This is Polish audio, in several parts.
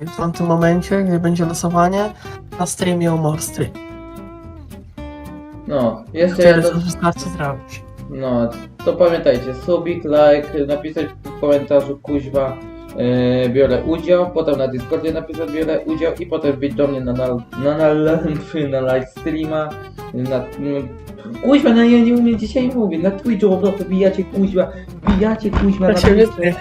W tamtym momencie, gdy będzie losowanie, na streamie o Morstry. No, jeszcze Tyle, jedno, wystarczy zrobić. no, to pamiętajcie, subik, like, napisać w komentarzu kuźwa, yy, biorę udział, potem na Discordzie napisać biorę udział i potem wbić do mnie na, na, na, na, na live streama, na, mm, kuźwa, no ja nie umiem dzisiaj mówić, na Twitchu po prostu bijacie kuźwa, bijacie kuźwa To na wytnie.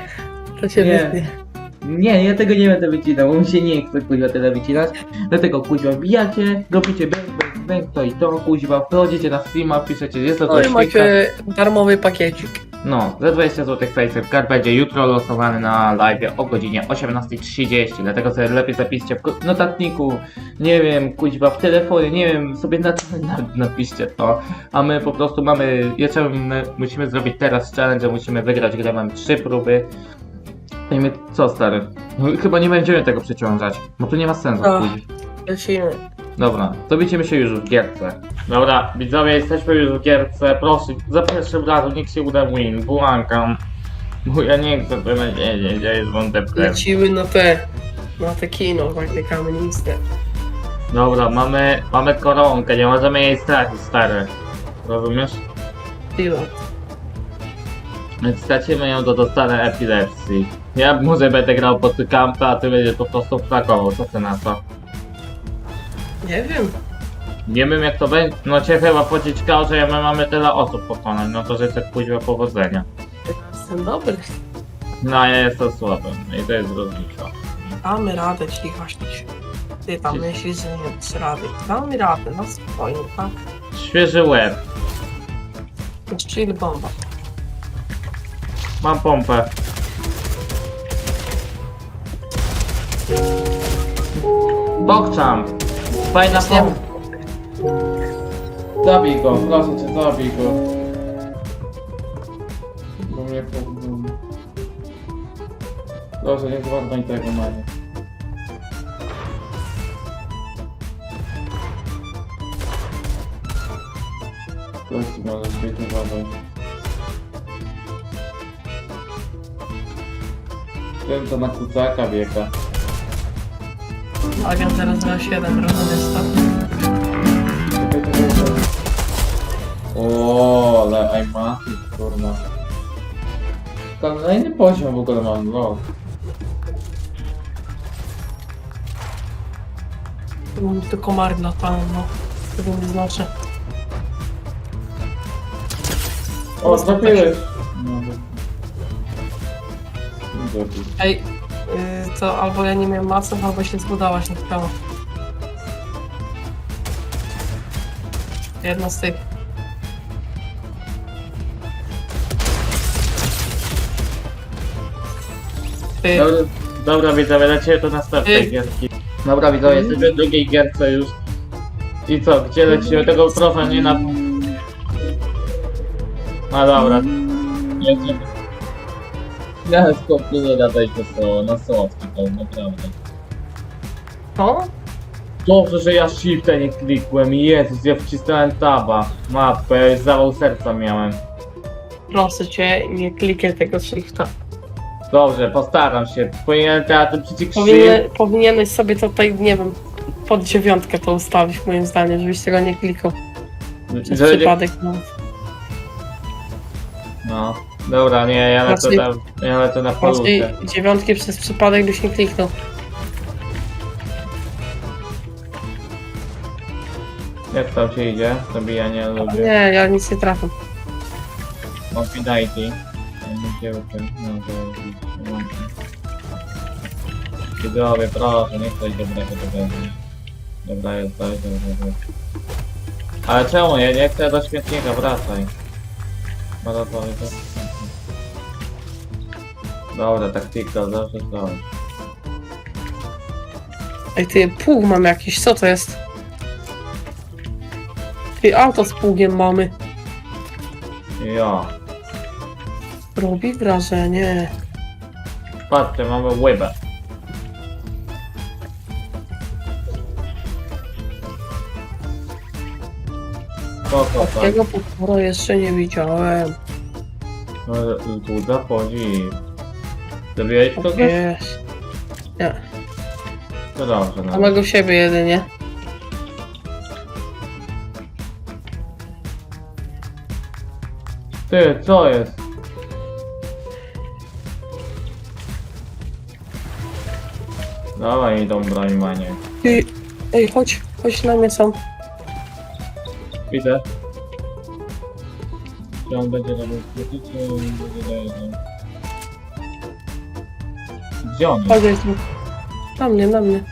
To się Nie. wytnie. Nie, ja tego nie będę wycinał, bo mi się nie chce kuźwa tyle wycinać. Dlatego kuźwa wbijacie, robicie bang, bang, bang, to i to, kuźwa, wchodzicie na streama, piszecie, jest to No coś i macie darmowy pakiecik. No, za 20 zł Facer Card będzie jutro losowany na live o godzinie 18.30, dlatego sobie lepiej zapiszcie w notatniku, nie wiem, kuźwa w telefonie, nie wiem, sobie na, na, napiszcie to, a my po prostu mamy, jeszcze my musimy zrobić teraz challenge, musimy wygrać grę, mamy trzy próby. I my, co stary? No, chyba nie będziemy tego przeciążać, bo tu nie ma sensu kuźwa. Lecimy. Dobra, to widzimy się już w gierce. Dobra, widzowie, jesteśmy już w gierce. Proszę, za pierwszym razem niech się uda win, błagam. Bo ja nie chcę tyle wiedzieć, ja mam depresję. Lecimy na te, na te kino, takie kamieniste. Dobra, mamy, mamy koronkę, nie możemy jej stracić, stary. Rozumiesz? Tyle. Jak stracimy ją, to dostanę epilepsji. Ja może będę grał pod kampę, a ty będziesz po prostu frakował, co ty na to? Nie wiem. Nie wiem jak to będzie, no cię chyba pociskało, że my mamy tyle osób pokonać, no to życzę później powodzenia. Jestem dobry. No, ja jestem słaby i to jest różnica. Damy radę, cicho śnić. Ty tam myślisz, że nie dasz rady. Damy radę, no spokojnie, tak? Świeży łeb. Chill bomba. Mam pompę. Bokczam. Fajna Jest nie- pompa. Zabij go, proszę cię, zabij go. Bo mnie po... Proszę, nie zwadnij tego, Manie. Proszę, może zbyt uważaj. Ten to na kucaka wieka. Agent 007, rozumiesz to? Czekaj, czekaj, czekaj. O, ale massive, kurna. Kolejny poziom w ogóle mam, no. Mam tu komary latają, no. Tego nie znaczy. O, trafiłeś! No, Ej, yy, to albo ja nie miałem maców, albo się zbudałaś na prawo. Jedna z tych. Ty, Dobra, dobra widzowie, lecimy do następnej Ty. gierki. Dobra widzowie, jesteśmy w drugiej gierce już. I co, gdzie lecimy? Tego profa nie na... No dobra. Jedziemy. Ja skopnie nie da wejść do słowa, na słodki to naprawdę. to? Dobrze, że ja shifta nie klikłem, Jezus, ja wcisnąłem taba. Matko, ja już zawał serca miałem. Proszę cię, nie klikaj tego shifta. Dobrze, postaram się. Powinienem teraz ten przycisk shift. Powinien, powinieneś sobie tutaj, nie wiem, pod dziewiątkę to ustawić moim zdaniem, żebyś tego nie klikał. Przez nie- przypadek, no. No, dobra, nie, ja lecę na, ja lecę na Raczej polutę. dziewiątki przez przypadek byś nie kliknął. Jak tam się idzie? Zabijanie lubię. Nie, ja nic nie trafię. Confidity. Nie wiem, no to Widzowie, proszę, nie coś dobrego to będzie. Dobra, jest, dobra, dobra. Ale czemu? Ja nie chcę do śmietnika, wracaj. No to. Dobra, taktyka, zawsze to. Ej, ty, pług mam jakiś, co to jest? Ty, auto z pługiem mamy. Ja. Robi wrażenie. Patrzcie, mamy łybę. Spoko, tak. Takiego potwora jeszcze nie widziałem. No, Tu zachodzi. Zabiłeś kogoś? Jest. Nie. To dobrze, no. Samego siebie jedynie. Ty, co jest? Dawaj idą broń, manie. Ty, ej, chodź, chodź na mnie sam. Widzę. Czy on będzie robił kryty, czy on będzie daje Gdzie on jest? Chodź, jest tu. Na mnie, na mnie.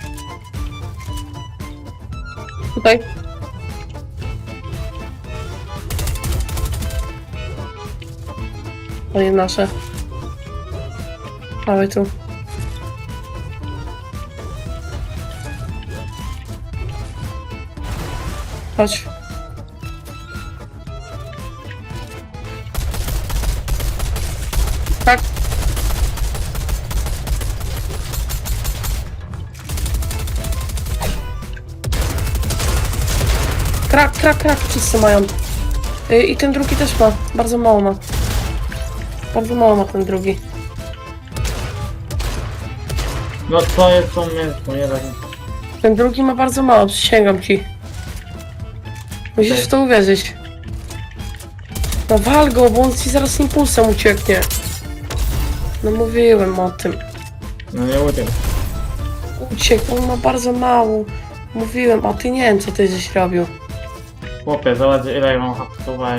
Tutaj. To nie nasze. Dawaj tu. Chodź. Krak, krak, krak, wszyscy mają. Y, I ten drugi też ma. Bardzo mało ma. Bardzo mało ma ten drugi. No to jest to mięsko, nie. Ten drugi ma bardzo mało, przysięgam ci. Musisz w to uwierzyć. No wal go, bo on ci zaraz impulsem ucieknie. No mówiłem o tym. No nie uciekł. Uciekł, on ma bardzo mało. Mówiłem, a ty nie wiem co ty żeś robił. Chłopie, zobacz ile mam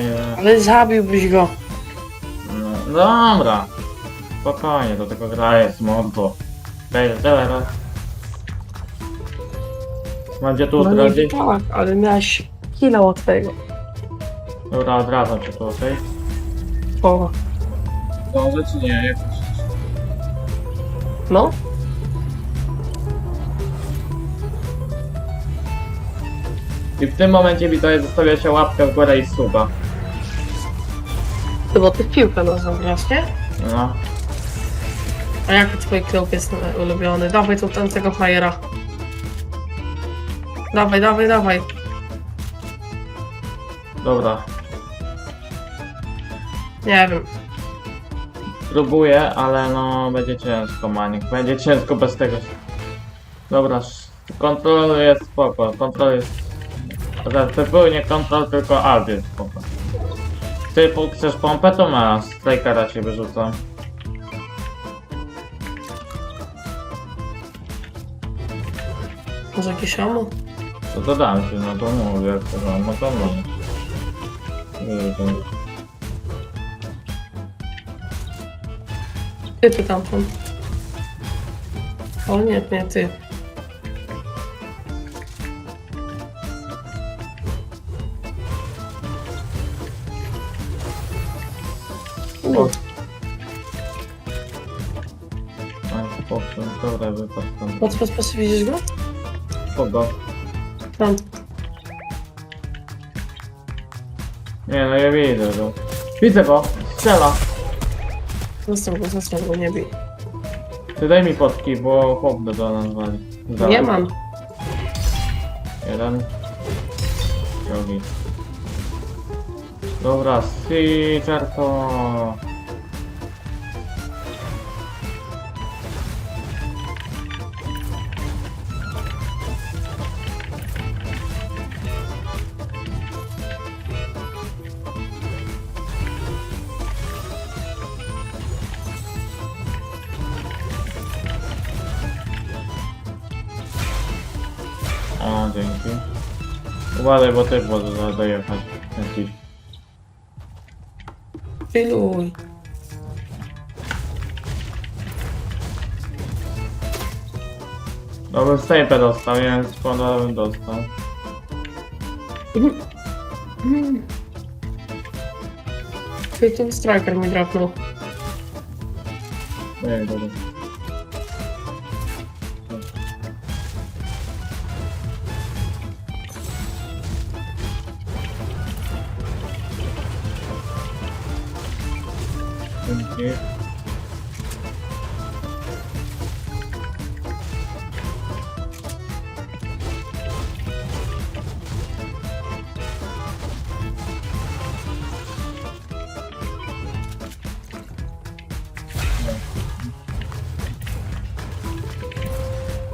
i... Ale zabiłbyś go. No, dobra. Spokojnie, do tego gra jest mordo. Okej, teraz. Będzie tu No odrodzić? tak, ale miałeś killa łatwego. Dobra, odradzam cię tu, okej? O, Dobrze czy nie? Jak... no. I w tym momencie widzowie zostawia się łapkę w górę i suba. Ty, bo ty w piłkę nożną grasz, nie? No. A jaki twój klub jest e, ulubiony? Dawaj tu ten tego fajera. Dawaj, dawaj, dawaj. Dobra. Nie wiem. Próbuję, ale no będzie ciężko, Manik. Będzie ciężko bez tego. Dobra, sz- kontrol jest spoko. Kontrol jest... Znaczy, zupełnie kontrol, tylko jest spoko. Ty chcesz pompę, to masz. Strikera cię wyrzucam. Może jakieś amo? To dodam się, no to mówię, mam, no to mam. Ty, ty tamtą. O nie, nie ty. Patrz, patrz, patrz, widzisz go? Kogo? Tam. Nie, no ja widzę go. Widzę go! Strzela! Został go, został go, nie bij. Ty daj mi potki, bo chłop do nas wali. Nie mam. Jeden. Drugi. Dobra, Caesar to... dzięki. Uważaj, bo też może zaraz dojechać. Jakiś. Piluj. No bym snajpę dostał, więc ponad bym dostał. Ty, ten striker mi drapnął. Nie, dobra. Dzięki.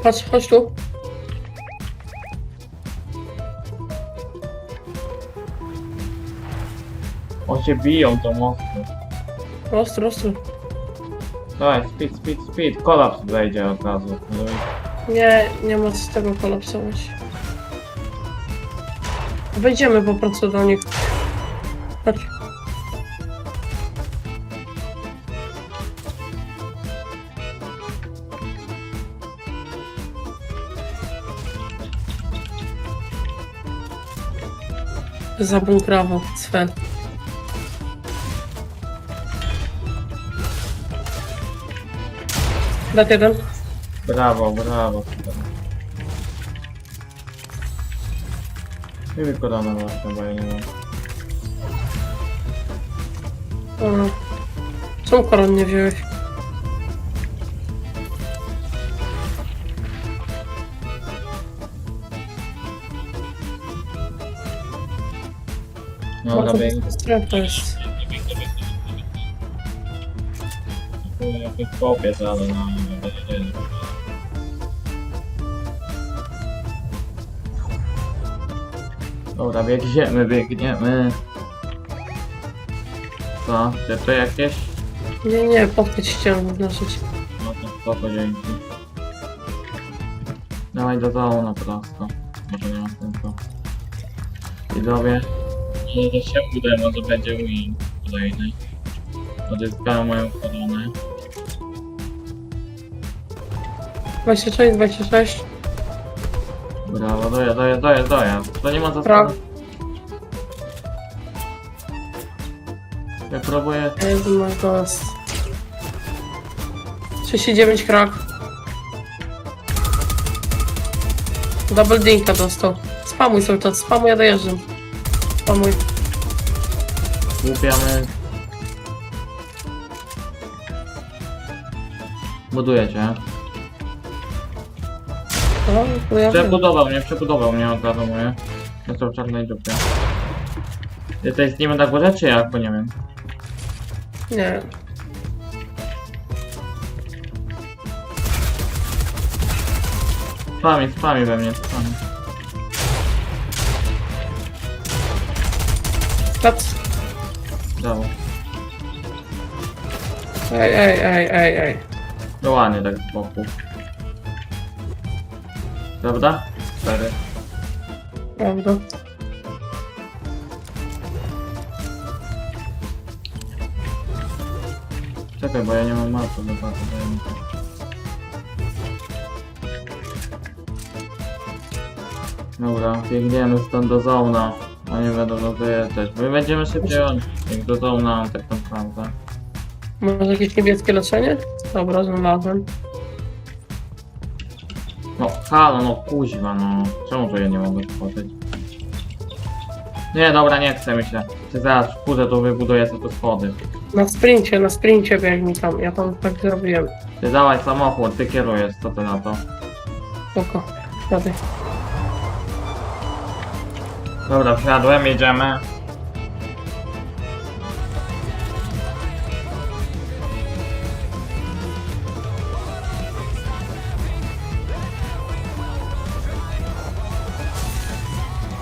Patrz, chodź tu. O się biją to mocno. Ostro, ostro. Dawaj, speed, speed, speed. Kolaps wejdzie od razu. Nie, nie ma z tego kolapsować. Wejdziemy po prostu do nich. Chodź. Zabunkrował Sven. Dat jeden. Brawo, brawo. Nie wykonano właśnie, bo ja nie. Czemu koron nie wziąłeś? No, Bardzo blisko strefa jest. Jakby kopiec, ale no, nie będzie. Dobra, biegniemy, biegniemy. Co? To jakieś? Nie, nie, podpiąć ścianę wnosić. No to spoko, dzięki. Dawaj do dołu na prosto. Może nie ma sensu. Widzowie. No to się uda, może będzie win kolejny. Odzyskałem moją koronę. 26, 26. Brawo, dojazd, dojazd, dojazd, dojazd. To nie ma za Brawo. Ja próbuję... Jezu, my ghost. 39 krak. Double dinka dostał. Spamuj cały czas, spamuj, ja dojeżdżam. Spamuj. Łupiamy. Buduję cię. No, to wiem. Przebudował mnie, przebudował mnie od razu moje. Jestem w czarnej dupie. Jesteś z nim na górze, czy jak? Bo nie wiem. Nie. Spami, spami we mnie, spami. Patrz. Brawo. Ej, ej, ej, ej, ej. No ładnie tak z boku. Prawda? Cztery. Prawda. Czekaj, bo ja nie mam mapy do patrzę. Dobra, biegniemy stąd do zona. Oni będą nas dojeżdżać. My będziemy szybciej. Jak do zona, tak naprawdę. Może jakieś niebieskie leczenie? Dobra, znalazłem. No, halo, no kuźwa, no. Czemu to ja nie mogę tworzyć? Nie, dobra, nie chce mi się. Czy zaraz wkurzę, to wybuduję sobie te schody. Na sprincie, na sprincie biegnij tam. Ja tam tak zrobiłem. Ty dawaj samochód, ty kierujesz, co ty na to? Spoko. Wtedy. Dobra, wsiadłem, jedziemy.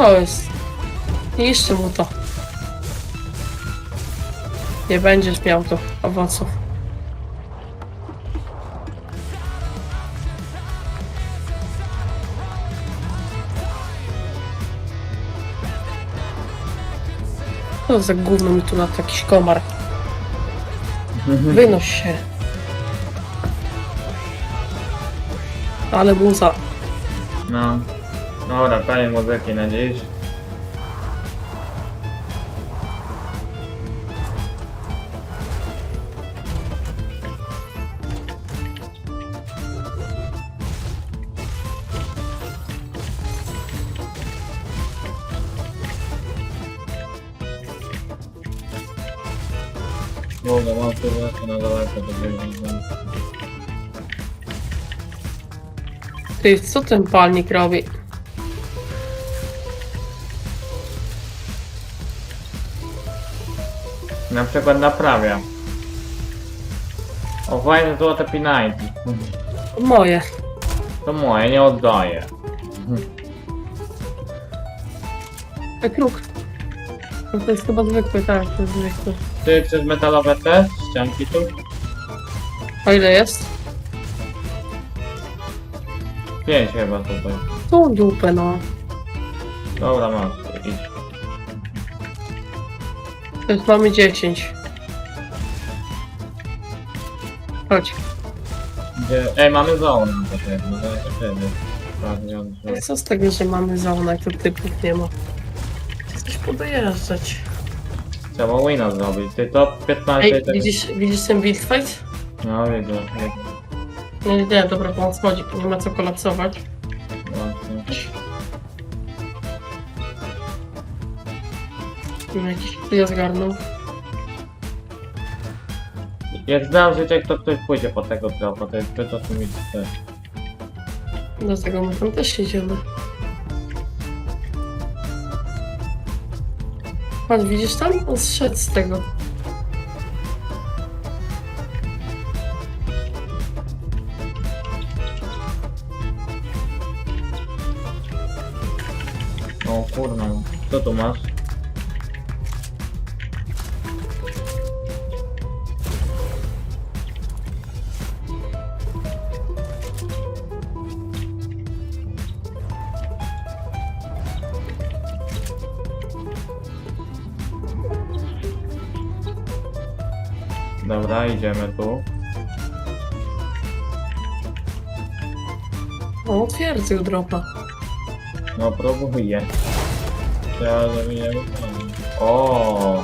To jest. Niszczy mu to. Nie będziesz miał tu owoców. Co za gówno mi tu na jakiś komar. Wynoś się. Ale muza. No. Dobra, koniec muzyki na dziś. Dobra, mam tu na daleko biegnięcia. Ty, co ten palnik robi? Na przykład naprawia. O, fajne złote pinajki. Moje. To moje, nie oddaję. E, kruk. No to jest chyba zwykły, tak, to jest zwykły. Ty chcesz metalowe te ścianki tu? A ile jest? Pięć chyba tutaj. Tu dupę, no. Dobra, masz. Już mamy 10. Chodź. Gdzie... Ej, mamy zone na to pewno, wtedy. Prawie odrzucę. Co z tego, że mamy zauna, jak to typów nie ma? Chcesz podojeżdżać. Trzeba wina zrobić. Ty to 15 Ej, tego- widzisz, widzisz ten build fight? No widzę, widzę. Nie, nie, nie, dobra, bo on schodzi, nie ma co kolapsować. Nie jakiś ja zgarnął. Jak znam życie, to ktoś pójdzie po tego dropa, to jest to co mi chcesz. Dlatego my tam też idziemy. Patrz, widzisz tam? On zszedł z tego. Dobra, idziemy tu. O, twierdził dropa. No próbuję. Trzeba, żeby nie O,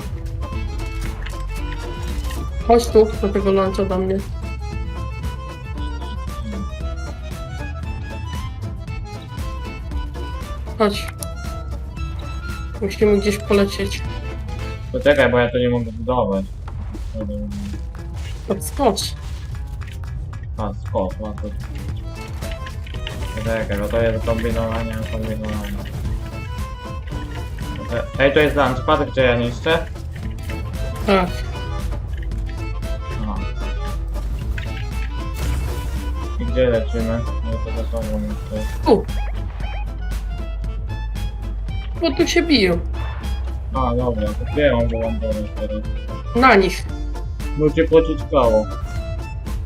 Chodź tu, do tego luncha do mnie. Chodź. Musimy gdzieś polecieć. poczekaj, bo ja to nie mogę budować. Odskocz. A, skok, ma to. Poczekaj, bo to jest kombinowanie, kombinowanie. Ej, to jest lunchpad, gdzie ja niszczę? Tak. Aha. I gdzie lecimy? No to za sobą niszczę. Tu. Bo tu się biją. A, dobra, to gdzie ja mam wylądować teraz? Na nich. No cię pociskało.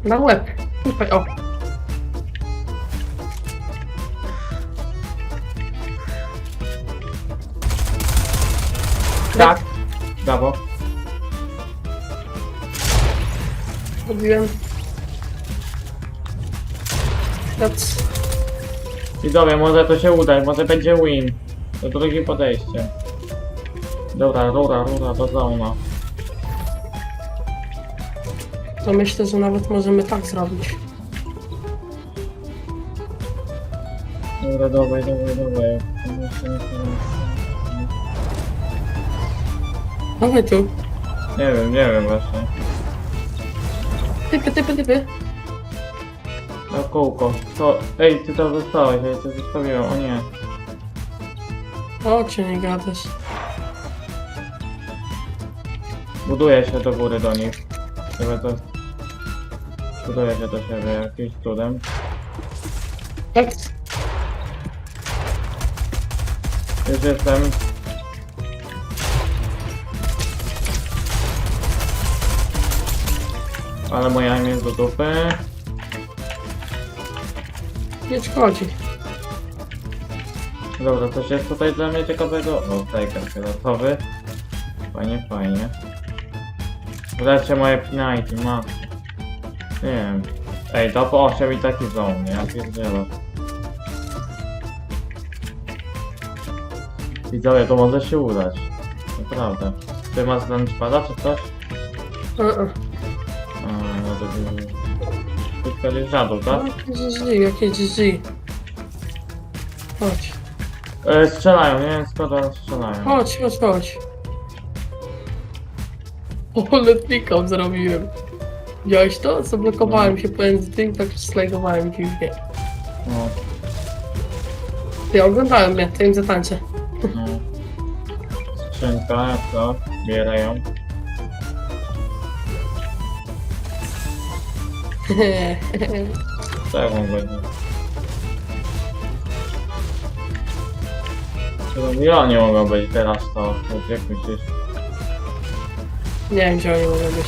Na łeb. Tutaj, o. Tak! Brawo. Mówiłem. That's... Widzowie, może to się uda, może będzie win. To drugie podejście. Dobra, rura, rura, do zona. To myślę, że nawet możemy tak zrobić. Dobra, dawaj, dawaj, dawaj. Dawaj tu. Nie wiem, nie wiem właśnie. Typy, typy, typy. Na kółko. To... Ej, ty to zostałeś, ja cię zostawiłem, o nie. O, cię nie gadasz. Buduję się do góry do nich. Żeby to... Buduję się do siebie jakimś cudem. Tak? Już jestem. Ale moja imię jest do dupy. Nie szkodzi. Dobra, coś jest tutaj dla mnie ciekawego. O, taker fioletowy. Fajnie, fajnie. Wreszcie moje pinajki, ma. Nie wiem. Ej, to po 8 i taki zon, nie? Ja pierdzielę. Widzowie, to może się udać. Naprawdę. Ty masz lunchpada czy coś? Uh -uh. A, no to by... Tylko nie żadł, tak? No, GG, jakie GG. Chodź. E, strzelają, nie wiem skąd strzelają. Chodź, chodź, chodź. Ale klikam zrobiłem. Widziałeś to? Zablokowałem no. się pomiędzy tym, tak slajdowałem dziwnie. No, Ja oglądałem mnie, to im zatańczę. no. Skrzynka, to, bierają. Tak on będzie. Czy ja nie mogę być teraz, to jak myślisz? nie wiem, gdzie oni mogą być.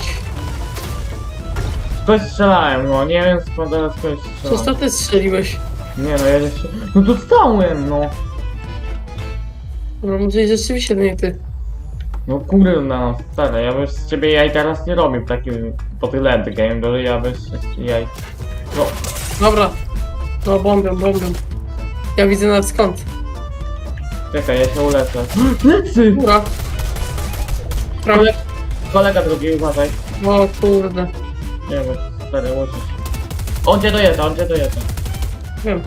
Ktoś strzelałem, no nie wiem skąd teraz ktoś Co strzelał. to ty strzeliłeś? Nie no, ja jeszcze... No tu stałem, no! No może i rzeczywiście nie ty. No kurde, no stary, ja bym z ciebie jaj teraz nie robił takim po tyle endgame, to ja bym z jaj... No, Dobra. No bombią, bombią. Ja widzę nawet skąd. czekaj, ja się ulecę. Lecy! Góra. Prawie. Kolega, kolega drugi, uważaj. O kurde. Nie wiem, stary, musisz. On cię dojeżdża, on cię dojeżdża. Wiem.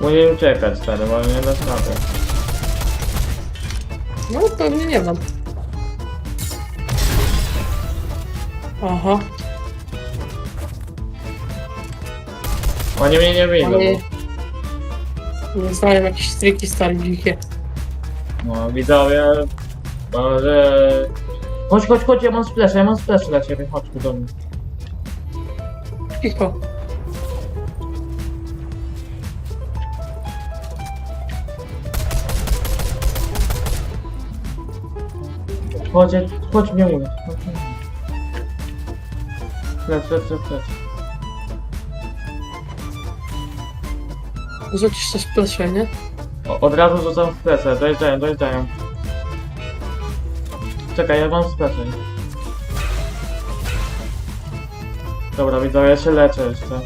Musisz uciekać, stary, bo nie dasz rady. No pewnie nie wiem. Aha. Oni mnie nie widzą. Oni... Nie znają jakieś triki stare dzikie. No, widzowie, może... Chodź, chodź, chodź, ja mam splash, ja mam splash dla ciebie, chodź tu do mnie. Cicho. Chodź, chodź mnie mówić, chodź mnie mówić. Lec, lec, lec, lec. Rzucisz coś w plesie, nie? O, od razu rzucam splashe, dojeżdżają, dojeżdżają. Czekaj, ja mam splashe. Dobra, widzowie, ja się leczę jeszcze.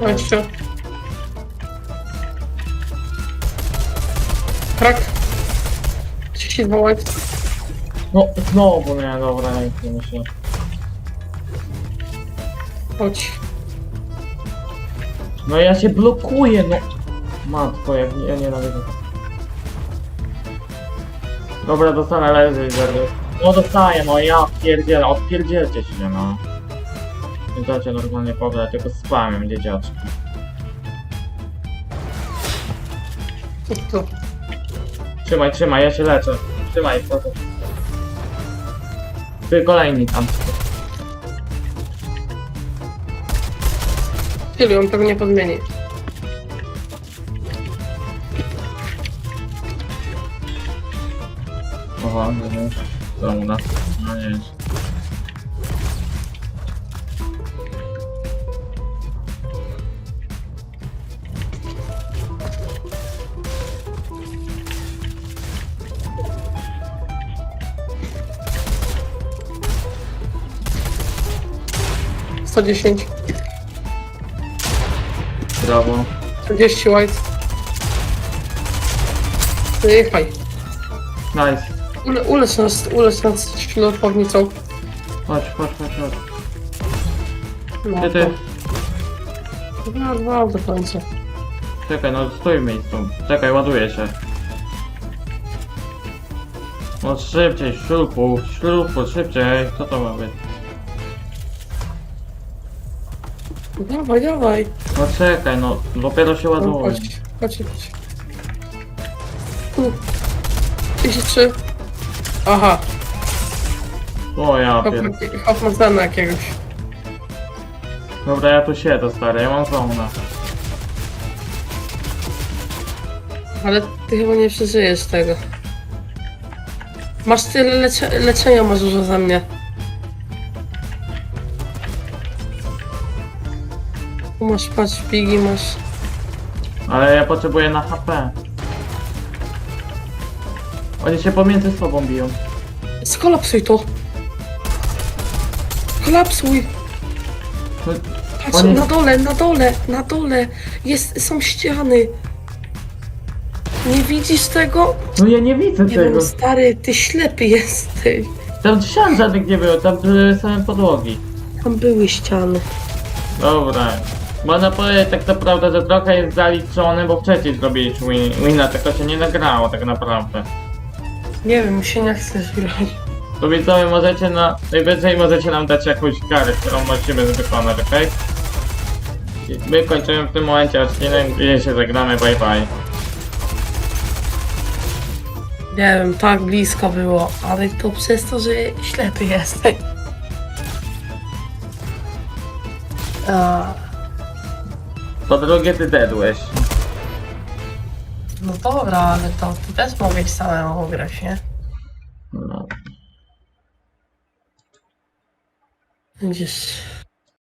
Chodźcie. Krak. 32 white. No, znowu nie, dobra, nie, nie myślę. Chodź. No ja się blokuję, no. Matko, jak ja nienawidzę. Dobra, dostanę leży, zerwy. No dostaję, no ja pierdzielę, odpierdzielcie się, no. Nie dacie normalnie pobrać, tylko spamię dzieciaczki. Co to? Trzymaj, trzymaj, ja się leczę. Trzymaj, proszę. Ty kolejni tam. Czyli on tego nie podmieni. Co u nas? No nie. Sto dziesięć. Brawo. 40 white. Wyjechaj. Nice. Ule, ulecz nas, ulecz nas chwilotwownicą. Chodź, chodź, chodź, chodź. No, Ty, ty. Dwa, dwa do końca. Czekaj, no stój w miejscu. Czekaj, ładuję się. No szybciej, śrupu, śrupu, szybciej. Co to ma być? Dawaj, dawaj. No czekaj, no dopiero się No, ładuje. chodź, chodź, chodź. Tu. 33. Aha, O ja pier... Znamy jakiegoś. Dobra, ja tu siedzę stary, ja mam zona. Ale ty chyba nie przeżyjesz tego. Masz tyle lecze leczenia, masz dużo za mnie. Tu masz, patrz, pigi masz. Ale ja potrzebuję na HP. Oni się pomiędzy sobą biją. Skolapsuj to. Kolapsuj. No, Patrz, Oni- na dole, na dole, na dole. Jest, są ściany. Nie widzisz tego? no ja nie widzę Nie tego. wiem, stary, ty ślepy jesteś. Tam ścian żadnych nie było, tam były same podłogi. Tam były ściany. Dobra. Można powiedzieć tak naprawdę, że trochę jest zaliczony, bo wcześniej zrobiliśmy win, wina, tylko się nie nagrało tak naprawdę. Nie wiem, mi się nie chcesz grać. To widzowie możecie na... Najwyżej możecie nam dać jakąś karę, którą musimy wykonać, okej? I My kończymy w tym momencie odcinek, gdzie się zagramy, bye bye. Nie wiem, tak blisko było, ale to przez to, że ślepy jesteś. A, Po drugie ty dedłeś. No dobra, ale to ty też mogłeś samemu grać, nie? No. Będziesz